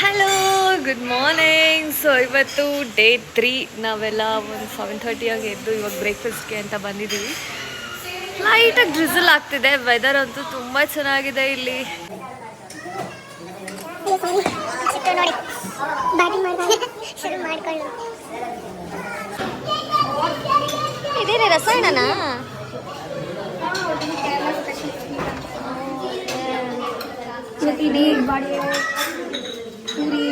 Hello good morning so ಇವತ್ತು day three ನಾವೆಲ್ಲ ಒಂದು ಸೆವೆನ್ ಥರ್ಟಿಯಾಗಿ ಎದ್ದು ಇವಾಗ ಬ್ರೇಕ್ಫಾಸ್ಟ್ಗೆ ಅಂತ ಬಂದಿದ್ದೀವಿ. ಲೈಟಾಗಿ ಡ್ರಿಸಲ್ ಆಗ್ತಿದೆ ವೆದರ್ ಅಂತೂ ತುಂಬ ಚೆನ್ನಾಗಿದೆ ಇಲ್ಲಿ. ಇದೇನೇ ರಸಾಯನನಾ? ಇಡೀ ಬಾಡಿ ಪೂರಿ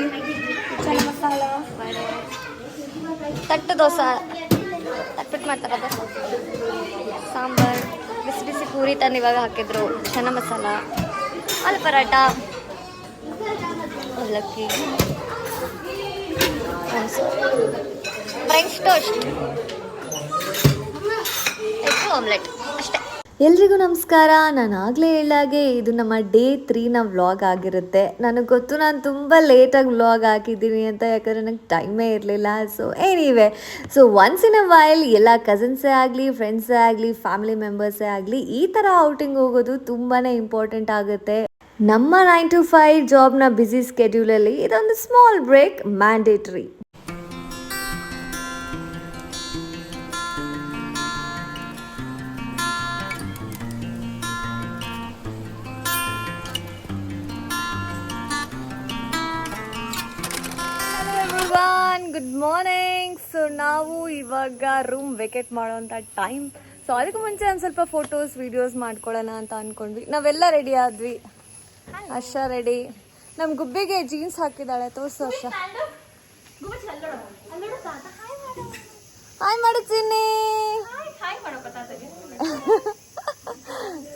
ಚೈ ಮಸಾಲ ತಟ್ಟು ದೋಸೆ ತಟ್ಬಿಟ್ಟು ಮಾಡ್ತಾರದು ಸಾಂಬಾರ್ ಬಿಸಿ ಬಿಸಿ ಪೂರಿ ತಂದು ಇವಾಗ ಹಾಕಿದ್ರು ಚೆನ್ನ ಮಸಾಲ ಆಲು ಪರಾಟ ಅವಲಕ್ಕಿ ಫ್ರೆಂಚ್ ಟೋಸ್ಟ್ ಎಗ್ ಆಮ್ಲೆಟ್ ಅಷ್ಟೇ ಎಲ್ರಿಗೂ ನಮಸ್ಕಾರ. ನಾನು ಆಗಲೇ ಹೇಳಾಗೆ ಇದು ನಮ್ಮ ಡೇ ತ್ರೀನ ವ್ಲಾಗ್ ಆಗಿರುತ್ತೆ. ನನಗೆ ಗೊತ್ತು ನಾನು ತುಂಬ ಲೇಟಾಗಿ ವ್ಲಾಗ್ ಹಾಕಿದ್ದೀನಿ ಅಂತ, ಯಾಕಂದರೆ ನನಗೆ ಟೈಮೇ ಇರಲಿಲ್ಲ. So anyway so once in a while ಎಲ್ಲ ಕಸಿನ್ಸೇ ಆಗಲಿ ಫ್ರೆಂಡ್ಸೇ ಆಗಲಿ ಫ್ಯಾಮಿಲಿ ಮೆಂಬರ್ಸೇ ಆಗಲಿ, ಈ ಥರ ಔಟಿಂಗ್ ಹೋಗೋದು ತುಂಬಾ ಇಂಪಾರ್ಟೆಂಟ್ ಆಗುತ್ತೆ. ನಮ್ಮ ನೈನ್ ಟು ಫೈವ್ ಜಾಬ್ನ ಬ್ಯುಸಿ ಸ್ಕೆಡ್ಯೂಲಲ್ಲಿ ಇದೊಂದು small break mandatory good morning so ನಾವು ಇವಾಗ ರೂಮ್ ವೆಕೇಟ್ ಮಾಡೋವಂಥ ಟೈಮ್ ಸೊ ಅದಕ್ಕೂ ಮುಂಚೆ ಒಂದು ಸ್ವಲ್ಪ ಫೋಟೋಸ್ ವಿಡಿಯೋಸ್ ಮಾಡ್ಕೊಳ್ಳೋಣ ಅಂತ ಅಂದ್ಕೊಂಡ್ವಿ ನಾವೆಲ್ಲ ರೆಡಿ ಆದ್ವಿ. ಅಶ ರೆಡಿ ನಮ್ಮ ಗುಬ್ಬಿಗೆ ಜೀನ್ಸ್ ಹಾಕಿದ್ದಾಳೆ. ತೋರ್ಸು ಅಶ ಹಾಯ್ ಮಾಡುತ್ತೀನಿ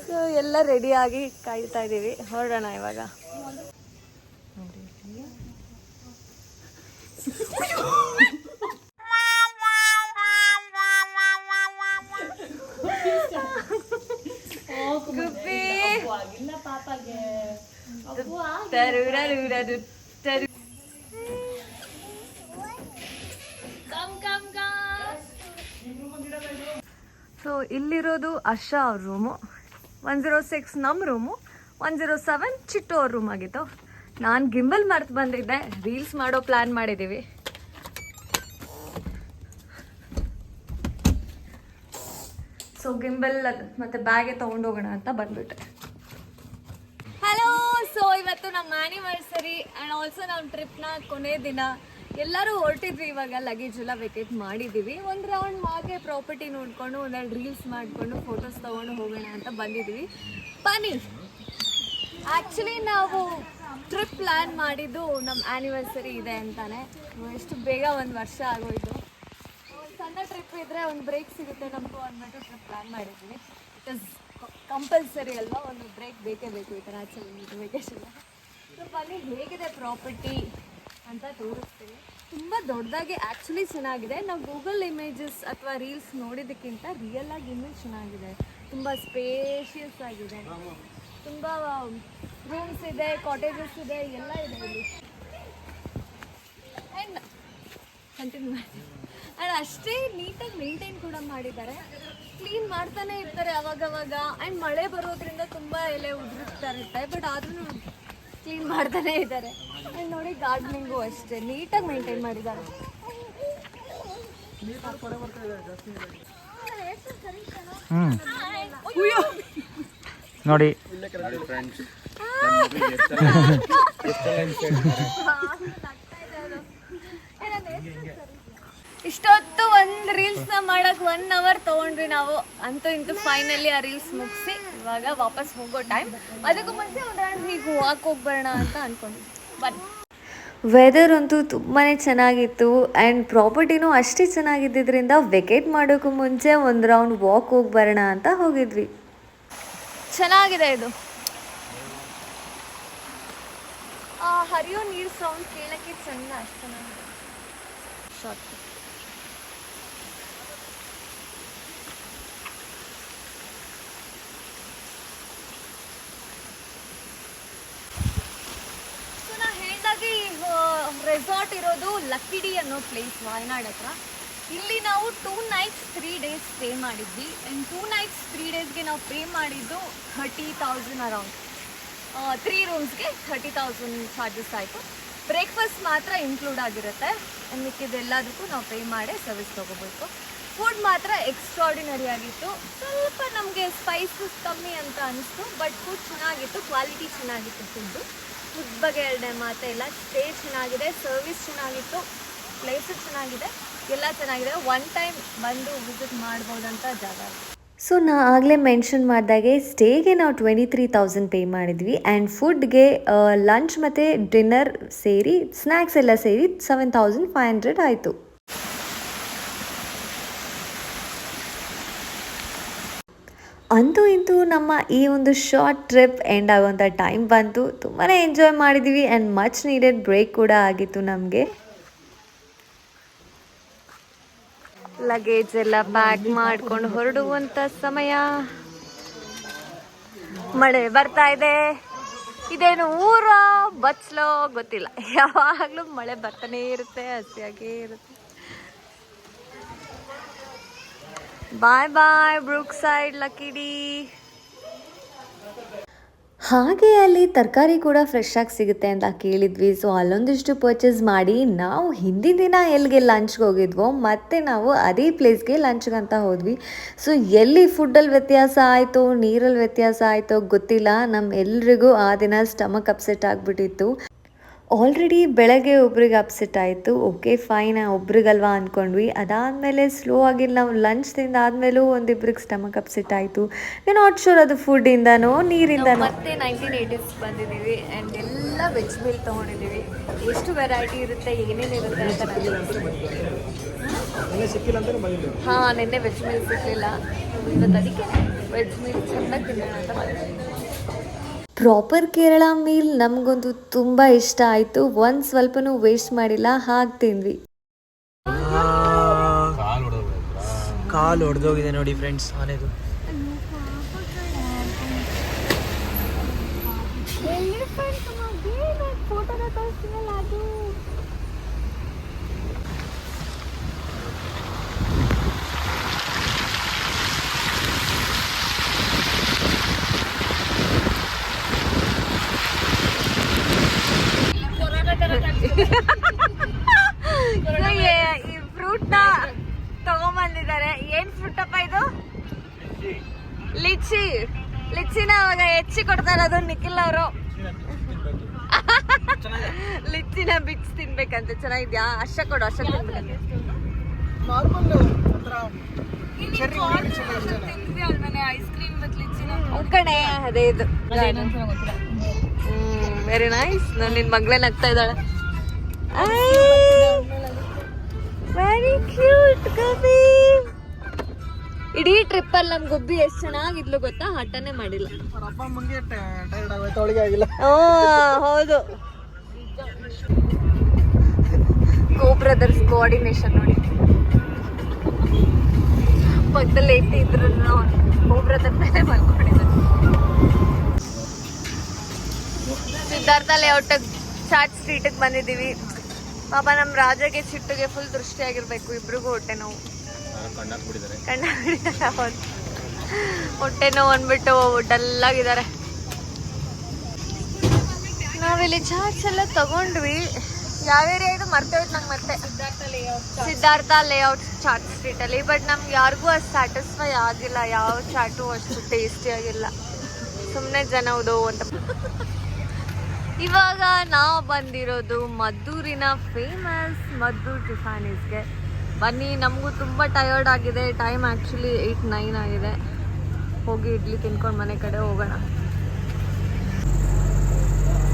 ಸೊ ಎಲ್ಲ ರೆಡಿಯಾಗಿ ಕಾಯ್ತಾ ಇದ್ದೀವಿ. ಹೊರಡೋಣ ಇವಾಗ ಗುಬ್ಬಿ ತರುರರುರರು ತರು ಸೊ ಇಲ್ಲಿರೋದು ಅರ್ಷ ಅವ್ರ ರೂಮು ಒನ್ ಜೀರೋ ಸಿಕ್ಸ್ ನಮ್ಮ ರೂಮು ಒನ್ ಜೀರೋ ಸೆವೆನ್ ಚಿಟ್ಟು ಅವ್ರ ರೂಮ್ ಆಗಿತ್ತು ನಾನು ಗಿಂಬಲ್ ಮರ್ತು ಬಂದಿದ್ದೆ. ರೀಲ್ಸ್ ಮಾಡೋ ಪ್ಲ್ಯಾನ್ ಮಾಡಿದ್ದೀವಿ ಸೊ ಗಿಂಬಲ್ ಮತ್ತೆ ಬ್ಯಾಗೆ ತಗೊಂಡೋಗೋಣ ಅಂತ ಬಂದ್ಬಿಟ್ಟೆ. ಹಲೋ ಸೊ ಇವತ್ತು ನಮ್ಮ ಆ್ಯನಿವರ್ಸರಿ ಆ್ಯಂಡ್ ಆಲ್ಸೋ ನಮ್ಮ ಟ್ರಿಪ್ನ ಕೊನೆ ದಿನ ಎಲ್ಲರೂ ಹೊರಟಿದ್ವಿ. ಇವಾಗ ಲಗೇಜ್ ಎಲ್ಲ ವೆಕೇಟ್ ಮಾಡಿದ್ದೀವಿ ಒಂದು ರೌಂಡ್ ಮಾಗೆ ಪ್ರಾಪರ್ಟಿ ನೋಡಿಕೊಂಡು, ಒಂದೆರಡು ರೀಲ್ಸ್ ಮಾಡಿಕೊಂಡು ಫೋಟೋಸ್ ತೊಗೊಂಡು ಹೋಗೋಣ ಅಂತ ಬಂದಿದ್ದೀವಿ ಬನ್ನಿ. ಆ್ಯಕ್ಚುಲಿ ನಾವು ಟ್ರಿಪ್ ಪ್ಲ್ಯಾನ್ ಮಾಡಿದ್ದು ನಮ್ಮ ಆ್ಯನಿವರ್ಸರಿ ಇದೆ ಅಂತಾನೆ. ಎಷ್ಟು ಬೇಗ ಒಂದು ವರ್ಷ ಆಗೋಯ್ತು. ಒಂದು ಸಣ್ಣ ಟ್ರಿಪ್ ಇದ್ರೆ ಒಂದು ಬ್ರೇಕ್ ಸಿಗುತ್ತೆ ನಮಗೂ ಅಂದ್ಬಿಟ್ಟು ಟ್ರಿಪ್ ಪ್ಲಾನ್ ಮಾಡಿದ್ವಿ. ಇಟ್ ಇಸ್ ಕಂಪಲ್ಸರಿ ಅಲ್ವಾ, ಒಂದು ಬ್ರೇಕ್ ಬೇಕೇ ಬೇಕು ಈ ಥರ ಆಚೆ ವೆಕೇಶನ್ ಸೊ ಅಲ್ಲಿ. ಹೇಗಿದೆ ಪ್ರಾಪರ್ಟಿ ಅಂತ ತೋರಿಸ್ತೀನಿ. ತುಂಬ ದೊಡ್ಡದಾಗಿ ಆ್ಯಕ್ಚುಲಿ ಚೆನ್ನಾಗಿದೆ. ನಾವು ಗೂಗಲ್ ಇಮೇಜಸ್ ಅಥವಾ ರೀಲ್ಸ್ ನೋಡಿದ್ದಕ್ಕಿಂತ ರಿಯಲ್ ಆಗಿ ಇನ್ನೂ ಚೆನ್ನಾಗಿದೆ. ತುಂಬ ಸ್ಪೇಷಿಯಸ್ ಆಗಿದೆ. ತುಂಬ ರೂಮ್ಸ್ ಇದೆ ಕಾಟೇಜಸ್ ಇದೆ ಎಲ್ಲ ಇದೆ ಇಲ್ಲಿ. ಆ್ಯಂಡ್ ಕಂಟಿನ್ಯೂ ಮಾಡಿ ಆ್ಯಂಡ್ ಅಷ್ಟೇ ನೀಟಾಗಿ ಮೇಂಟೈನ್ ಕೂಡ ಮಾಡಿದ್ದಾರೆ. ಕ್ಲೀನ್ ಮಾಡ್ತಾನೆ ಇರ್ತಾರೆ ಅವಾಗವಾಗ. ಆ್ಯಂಡ್ ಮಳೆ ಬರೋದ್ರಿಂದ ತುಂಬ ಎಲೆ ಉದುರಿಸ್ತಾ ಇರುತ್ತೆ. ಬಟ್ ಆದ್ರೂ ಕ್ಲೀನ್ ಮಾಡ್ತಾನೆ ಇದ್ದಾರೆ. ಆ್ಯಂಡ್ ನೋಡಿ ಗಾರ್ಡನಿಂಗು ಅಷ್ಟೇ. ನೀಟಾಗಿ ಮೇಂಟೈನ್ ಮಾಡಿದ್ದಾರೆ. ನೋಡಿ. ಇಷ್ಟೊತ್ತು ಒಂದು ನ ಮಾಡಕ್ ಒನ್ ಅವರ್ ತಗೊಂಡ್ರಿ ನಾವು. ಅಂತೂ ಇಂತೂ ಫೈನಲಿ ಆ ರೀಲ್ಸ್ ಮುಗಿಸಿ ಇವಾಗ ವಾಪಸ್ ಹೋಗೋ ಟೈಮ್ ಅದಕ್ಕೂ ಮುಂಚೆ ಒಂದು ರೌಂಡ್ ಹೀಗೆ ವಾಕ್ ಹೋಗ್ಬರೋಣ ಅಂತ ಅನ್ಕೊಂಡ್ವಿ ಬನ್ನಿ ವೆದರ್ ಅಂತೂ ತುಂಬಾ ಚೆನ್ನಾಗಿತ್ತು ಆ್ಯಂಡ್ ಪ್ರಾಪರ್ಟಿನೂ ಅಷ್ಟೇ ಚೆನ್ನಾಗಿದ್ದರಿಂದ ವೆಕೇಟ್ ಮಾಡೋಕ್ಕೂ ಮುಂಚೆ ಒಂದು ರೌಂಡ್ ವಾಕ್ ಹೋಗಿ ಬರೋಣ ಅಂತ ಹೋಗಿದ್ವಿ. ಚೆನ್ನಾಗಿದೆ ಇದು ಆ ಹರಿಯೋ ನೀರು ಸೌಂಡ್ ಕೇಳಕ್ಕೆ ಚೆನ್ನ ಅಷ್ಟು ಶಾರ್ಟ್ ರೆಸಾರ್ಟ್ ಇರೋದು ಲಕ್ಕಿಡಿ ಅನ್ನೋ ಪ್ಲೇಸ್ ವಾಯನಾಡ್ ಹತ್ರ. ಇಲ್ಲಿ ನಾವು two nights three days stay ಮಾಡಿದ್ವಿ. ಆ್ಯಂಡ್ ಟೂ ನೈಟ್ಸ್ ತ್ರೀ ಡೇಸ್ಗೆ ನಾವು ಪೇ ಮಾಡಿದ್ದು ಥರ್ಟಿ ತೌಸಂಡ್ ಅರೌಂಡ್ ತ್ರೀ ರೂಮ್ಸ್ಗೆ ಥರ್ಟಿ ತೌಸಂಡ್ ಚಾರ್ಜಸ್ ಆಯಿತು. ಬ್ರೇಕ್ಫಾಸ್ಟ್ ಮಾತ್ರ ಇನ್ಕ್ಲೂಡ್ ಆಗಿರುತ್ತೆ. ಮಿಕ್ಕಿದೆಲ್ಲದಕ್ಕೂ ನಾವು ಪೇ ಮಾಡಿ ಸರ್ವಿಸ್ ತೊಗೋಬೇಕು. ಫುಡ್ ಮಾತ್ರ ಎಕ್ಸ್ಟ್ರಾಡಿನರಿ ಆಗಿತ್ತು. ಸ್ವಲ್ಪ ನಮಗೆ ಸ್ಪೈಸಸ್ ಕಮ್ಮಿ ಅಂತ ಅನಿಸ್ತು ಬಟ್ ಫುಡ್ ಚೆನ್ನಾಗಿತ್ತು ಕ್ವಾಲಿಟಿ ಚೆನ್ನಾಗಿತ್ತು ಫುಡ್ಡು ಫುಡ್ ಬಗ್ಗೆ ಎರಡೇ ಮಾತೇ ಇಲ್ಲ. ಸ್ಟೇ ಚೆನ್ನಾಗಿದೆ ಸರ್ವಿಸ್ ಚೆನ್ನಾಗಿತ್ತು ಪ್ಲೇಸು ಚೆನ್ನಾಗಿದೆ, ಎಲ್ಲ ಚೆನ್ನಾಗಿದೆ. ಒನ್ ಟೈಮ್ ಬಂದು ವಿಸಿಟ್ ಮಾಡ್ಬೋದಂತ ಜಾಗ. ಸೊ ನಾ ಆಗಲೇ ಮೆನ್ಷನ್ ಮಾಡಿದಾಗೆ ಸ್ಟೇಗೆ ನಾವು ಟ್ವೆಂಟಿ ತ್ರೀ ತೌಸಂಡ್ ಪೇ ಮಾಡಿದ್ವಿ ಆ್ಯಂಡ್ ಫುಡ್ಗೆ ಲಂಚ್ ಮತ್ತು ಡಿನ್ನರ್ ಸೇರಿ ಸ್ನ್ಯಾಕ್ಸ್ ಎಲ್ಲ ಸೇರಿ ಸೆವೆನ್ ತೌಸಂಡ್ ಫೈವ್ ಹಂಡ್ರೆಡ್ ಆಯಿತು. ಅಂತೂ ಇಂತೂ ನಮ್ಮ ಈ ಒಂದು ಶಾರ್ಟ್ ಟ್ರಿಪ್ ಎಂಡ್ ಆಗುವಂಥ ಟೈಮ್ ಬಂತು. ತುಂಬಾ ಎಂಜಾಯ್ ಮಾಡಿದ್ವಿ ಆ್ಯಂಡ್ ಮಚ್ ನೀಡೆಡ್ ಬ್ರೇಕ್ ಕೂಡ ಆಗಿತ್ತು ನಮಗೆ. ಲಗೇಜ್ ಎಲ್ಲ ಪ್ಯಾಕ್ ಮಾಡ್ಕೊಂಡು ಹೊರಡುವಂತ ಸಮಯ. ಮಳೆ ಬರ್ತಾ ಇದೆ. ಇದೇನು ಊರ ಬಚ್ಲೋ ಗೊತ್ತಿಲ್ಲ. ಯಾವಾಗಲೂ ಮಳೆ ಬರ್ತಾನೆ ಇರುತ್ತೆ, ಹಸಿಯಾಗೇ ಇರುತ್ತೆ. ಬಾಯ್ ಬಾಯ್ ಬ್ರೂಕ್ ಸೈಡ್ ಲಕಿಡಿ ಹಾಗೆ ಅಲ್ಲಿ ತರಕಾರಿ ಕೂಡ ಫ್ರೆಶ್ ಆಗಿ ಸಿಗುತ್ತೆ ಅಂತ ಕೇಳಿದ್ವಿ. ಸೊ ಅಲ್ಲೊಂದಿಷ್ಟು ಪರ್ಚೇಸ್ ಮಾಡಿ ನಾವು ಹಿಂದಿನ ದಿನ ಎಲ್ಲಿಗೆ ಲಂಚ್ಗೆ ಹೋಗಿದ್ವೋ, ಮತ್ತೆ ನಾವು ಅದೇ ಪ್ಲೇಸ್ಗೆ ಅಂತ ಹೋದ್ವಿ. ಸೊ ಎಲ್ಲಿ ಫುಡ್ಡಲ್ಲಿ ವ್ಯತ್ಯಾಸ ಆಯಿತು ನೀರಲ್ಲಿ ವ್ಯತ್ಯಾಸ ಆಯಿತೋ ಗೊತ್ತಿಲ್ಲ. ನಮ್ಮ ಎಲ್ರಿಗೂ ಆ ದಿನ ಸ್ಟಮಕ್ ಅಪ್ಸೆಟ್ ಆಗಿಬಿಟ್ಟಿತ್ತು. ಆಲ್ರೆಡಿ ಬೆಳಗ್ಗೆ ಒಬ್ರಿಗೆ ಅಪ್ಸೆಟ್ ಆಯಿತು. ಓಕೆ ಫೈನ್ ಒಬ್ರಿಗಲ್ವಾ ಅಂದ್ಕೊಂಡ್ವಿ ಅದಾದಮೇಲೆ ಸ್ಲೋ ಆಗಿ ನಾವು ಲಂಚ್ ತಿಂದಾದ್ಮೇಲೂ ಒಂದಿಬ್ರಿಗೆ ಸ್ಟಮಕ್ ಅಪ್ಸೆಟ್ ಆಯಿತು. ನಾಟ್ ಶೋರ್ ಅದು ಫುಡ್ಡಿಂದನೋ ನೀರಿಂದನೋ. ಮತ್ತೆ ನೈನ್ಟೀನ್ ಏಯ್ಟೀಸ್ ಬಂದಿದ್ದೀವಿ. ಆ್ಯಂಡ್ ಎಲ್ಲ ವೆಜ್ ಮೀಲ್ ತೊಗೊಂಡಿದ್ದೀವಿ. ಎಷ್ಟು ವೆರೈಟಿ ಇರುತ್ತೆ, ಏನೇನು ಇರುತ್ತೆ ಅಂತ. ಹಾ, ನಿನ್ನೆ ವೆಜ್ ಮೀಲ್ ಸಿಕ್ಕಲಿಲ್ಲ ಇವತ್ತು ಅದಕ್ಕೆ ವೆಜ್ ಮೀಲ್ ಚೆನ್ನಾಗಿ ತಿನ್ನೋಣ ಅಂತ ಪ್ರಾಪರ್ ಕೇರಳ ಮೀಲ್ ನಮಗೊಂದು ತುಂಬ ಇಷ್ಟ ಆಯಿತು. ಒಂದು ಸ್ವಲ್ಪನೂ ವೇಸ್ಟ್ ಮಾಡಿಲ್ಲ. ಹಾಗೆ ತಿಂದ್ವಿ. ಕಾಲು ಹೊಡೆದೋಗಿದೆ ನೋಡಿ ಫ್ರೆಂಡ್ಸ್ ಆನೆದು ಇದು ಏ- ಈ ಫ್ರೂಟ್ನ ತಗೊಂಬಂದಿದ್ದಾರೆ ಏನ್ ಫ್ರೂಟ್ ಅಪ್ಪ ಇದು ಲಿಚ್ಚಿ ಲಿಚ್ಚಿನ ಅವಾಗ ಹೆಚ್ಚಿ ಕೊಡ್ತಾ ಅದು ನಿಖಿಲ್ ಅವರು. ಲಿಚ್ಚಿನ ಬಿಟ್ಸ್ ತಿನ್ಬೇಕಂತ ಚೆನ್ನಾಗಿದ್ಯಾ? ಅಷ್ಟ ಕೊಡು ಅಷ್ಟ ತಿನ್ಬೇಕಂತೆ ಕಣೆ ಅದೇ ಇದು. ವೆರಿ ನೈಸ್ ನಾನು ನಿನ್ ಮಗಳೇ ನಗ್ತಾ ಇದ್ದಾಳೆ. ಇಡೀ ಟ್ರಿಪ್ ಅಲ್ಲಿ ನಮ್ ಗುಬ್ಬಿ ಎಷ್ಟ್ ಚೆನ್ನಾಗಿದ್ಲು ಗೊತ್ತಾ? ಹಠನೇ ಮಾಡಿಲ್ಲ. ಹೌದು. ಗೋ ಬ್ರದರ್ಸ್ ಕೋಆರ್ಡಿನೇಷನ್ ನೋಡಿ. ಪಕ್ಕದಲ್ಲಿ ಇಟ್ಟಿದ್ರು ಗೋ ಬ್ರದರ್ ಮೇಲೆ ಮಲ್ಕೊಂಡಿದ್ದಾರೆ ಸಿದ್ಧಾರ್ಥ ಲೇಔಟ್ ಚಾಟ್ ಸ್ಟ್ರೀಟಿಗೆ ಬಂದಿದ್ದೀವಿ. ಪಾಪ ನಮ್ಮ ರಾಜಗೆ ಸಿಟ್ಟುಗೆ ಫುಲ್ ದೃಷ್ಟಿಯಾಗಿರ್ಬೇಕು, ಇಬ್ರಿಗೂ ಹೊಟ್ಟೆ ನೋವು. ಕಣ್ಣ ಹೊಟ್ಟೆ ನೋವು ಅಂದ್ಬಿಟ್ಟು ಡಲ್ಲಾಗಿದ್ದಾರೆ. ನಾವಿಲ್ಲಿ ಚಾಟ್ಸ್ ಎಲ್ಲ ತಗೊಂಡ್ವಿ. ಯಾವ ಏರಿಯಾ ಇದು? ಮರ್ತೋಯ್ತು ನಂಗೆ ಮತ್ತೆ ಸಿದ್ಧಾರ್ಥ ಲೇಔಟ್ ಚಾಟ್ ಸ್ಟ್ರೀಟಲ್ಲಿ ಬಟ್ ನಮ್ಗೆ ಯಾರಿಗೂ ಅಷ್ಟು ಸ್ಯಾಟಿಸ್ಫೈ ಆಗಿಲ್ಲ. ಯಾವ ಚಾಟು ಅಷ್ಟು ಟೇಸ್ಟಿ ಆಗಿಲ್ಲ. ಸುಮ್ಮನೆ ಜನ ಹೌದು ಅಂತ. ಇವಾಗ ನಾವು ಬಂದಿರೋದು ಮದ್ದೂರಿನ ಫೇಮಸ್ ಮದ್ದೂರ್ ಟಿಫಾನೀಸ್ಗೆ ಬನ್ನಿ, ನಮಗೂ ತುಂಬ ಟಯರ್ಡ್ ಆಗಿದೆ. ಟೈಮ್ ಆ್ಯಕ್ಚುಲಿ ಏಯ್ಟ್ ನೈನ್ ಆಗಿದೆ. ಹೋಗಿ ಇಡ್ಲಿ ತಿನ್ಕೊಂಡು ಮನೆ ಕಡೆ ಹೋಗೋಣ.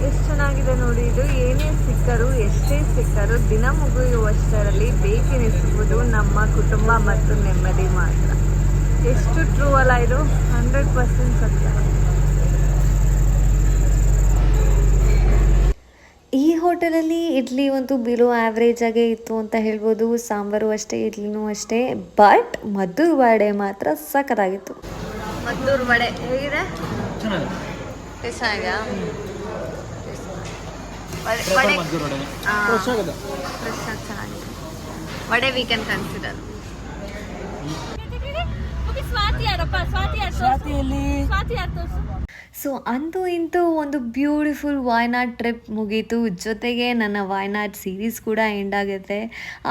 ಎಷ್ಟು ಚೆನ್ನಾಗಿದೆ ನೋಡಿ ಇದು. ಏನೇ ಸಿಕ್ಕರು, ಎಷ್ಟೇ ಸಿಕ್ಕರು, ದಿನ ಮುಗಿಯುವಷ್ಟರಲ್ಲಿ ಬೇಕೆನಿಸುವುದು ನಮ್ಮ ಕುಟುಂಬ ಮತ್ತು ನೆಮ್ಮದಿ ಮಾತ್ರ. ಎಷ್ಟು ಟ್ರೂ ಅಲ್ಲ ಇದು? ಹಂಡ್ರೆಡ್ ಪರ್ಸೆಂಟ್ ಸತ್ಯ ಈ ಹೋಟೆಲಲ್ಲಿ ಇಡ್ಲಿ ಒಂದು ಬಿಲೋ ಆವ್ರೇಜ್ ಆಗೇ ಇತ್ತು ಅಂತ ಹೇಳ್ಬೋದು. ಸಾಂಬಾರು ಅಷ್ಟೇ ಇಡ್ಲಿನೂ ಅಷ್ಟೇ. ಬಟ್ ಮದ್ದೂರು ವಡೆ ಮಾತ್ರ ಸಖತ್ತಾಗಿತ್ತು. ಮದ್ದೂರು ವಡೆ ಹೇಗಿದೆ? ವಡೆ ವಡೆ ಆ, fresh ಆಗಿ ವಡೆ ವಿ ಕ್ಯಾನ್ ಕನ್ಸಿಡರ್ ಸ್ವಾತಿ ಯಾರಪ್ಪ? ಸ್ವಾತಿ ಯಾರು ಸ್ವಾತಿ ಯಾರು ಸೊ ಅಂತೂ ಇಂತೂ ಒಂದು ಬ್ಯೂಟಿಫುಲ್ ವಾಯ್ನಾಡ್ ಟ್ರಿಪ್ ಮುಗೀತು. ಜೊತೆಗೆ ನನ್ನ ವಾಯ್ನಾಡ್ ಸೀರೀಸ್ ಕೂಡ ಎಂಡ್ ಆಗುತ್ತೆ.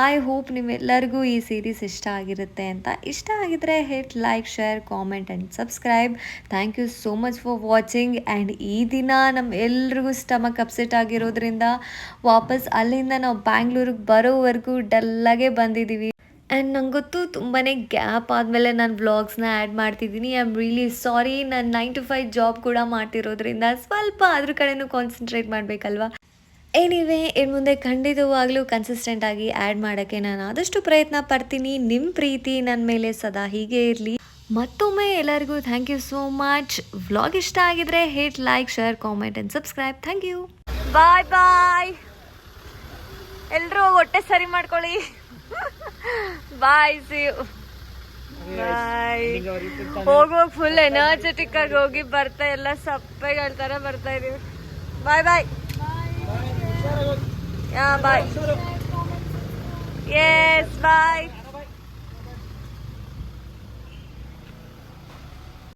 ಐ ಹೋಪ್ ನಿಮ್ಮೆಲ್ಲರಿಗೂ ಈ ಸೀರೀಸ್ ಇಷ್ಟ ಆಗಿರುತ್ತೆ ಅಂತ. ಇಷ್ಟ ಆಗಿದ್ರೆ hit like share comment and subscribe thank you so much for watching and ಈ ದಿನ ನಮ್ಮ ಎಲ್ರಿಗೂ ಸ್ಟಮಕ್ ಅಪ್ಸೆಟ್ ಆಗಿರೋದ್ರಿಂದ ವಾಪಸ್ ಅಲ್ಲಿಂದ ನಾವು ಬ್ಯಾಂಗ್ಳೂರಿಗೆ ಬರೋವರೆಗೂ ಡಲ್ಲಾಗೆ ಬಂದಿದ್ದೀವಿ ಆ್ಯಂಡ್ ನಂಗೆ ಗೊತ್ತು ತುಂಬಾ ಗ್ಯಾಪ್ ಆದಮೇಲೆ ನಾನು ವ್ಲಾಗ್ಸ್ನ ಆ್ಯಡ್ ಮಾಡ್ತಿದ್ದೀನಿ. ಐ ಆಮ್ ರಿಯಲಿ ಸಾರಿ ನಾನು ನೈನ್ ಟು ಫೈವ್ ಜಾಬ್ ಕೂಡ ಮಾಡ್ತಿರೋದ್ರಿಂದ ಸ್ವಲ್ಪ ಅದ್ರ ಕಡೆನೂ ಕಾನ್ಸಂಟ್ರೇಟ್ ಮಾಡಬೇಕಲ್ವಾ? ಏನಿವೆ ಇನ್ನು ಮುಂದೆ ಖಂಡಿತವಾಗ್ಲೂ ಕನ್ಸಿಸ್ಟೆಂಟ್ ಆಗಿ ಆ್ಯಡ್ ಮಾಡೋಕ್ಕೆ ನಾನು ಆದಷ್ಟು ಪ್ರಯತ್ನ ಪಡ್ತೀನಿ. ನಿಮ್ಮ ಪ್ರೀತಿ ನನ್ನ ಮೇಲೆ ಸದಾ ಹೀಗೆ ಇರಲಿ. ಮತ್ತೊಮ್ಮೆ ಎಲ್ಲರಿಗೂ thank you so much vlog ಇಷ್ಟ ಆಗಿದ್ರೆ hit like share comment and subscribe thank you bye bye ಎಲ್ಲರೂ ಹೊಟ್ಟೆ ಸರಿ ಮಾಡ್ಕೊಳ್ಳಿ. ಬಾಯ್ ಸಿ ಬಾಯ್ ಹೋಗುವಾಗ ಫುಲ್ ಎನರ್ಜೆಟಿಕ್ ಆಗಿ ಹೋಗಿ ಬರ್ತಾ ಎಲ್ಲ ಸಪ್ಪೆಗಳ ತರ ಬರ್ತಾ ಇದೀವಿ. ಬಾಯ್ ಬಾಯ್ ಯಾ ಬಾಯ್ ಎಸ್ ಬಾಯ್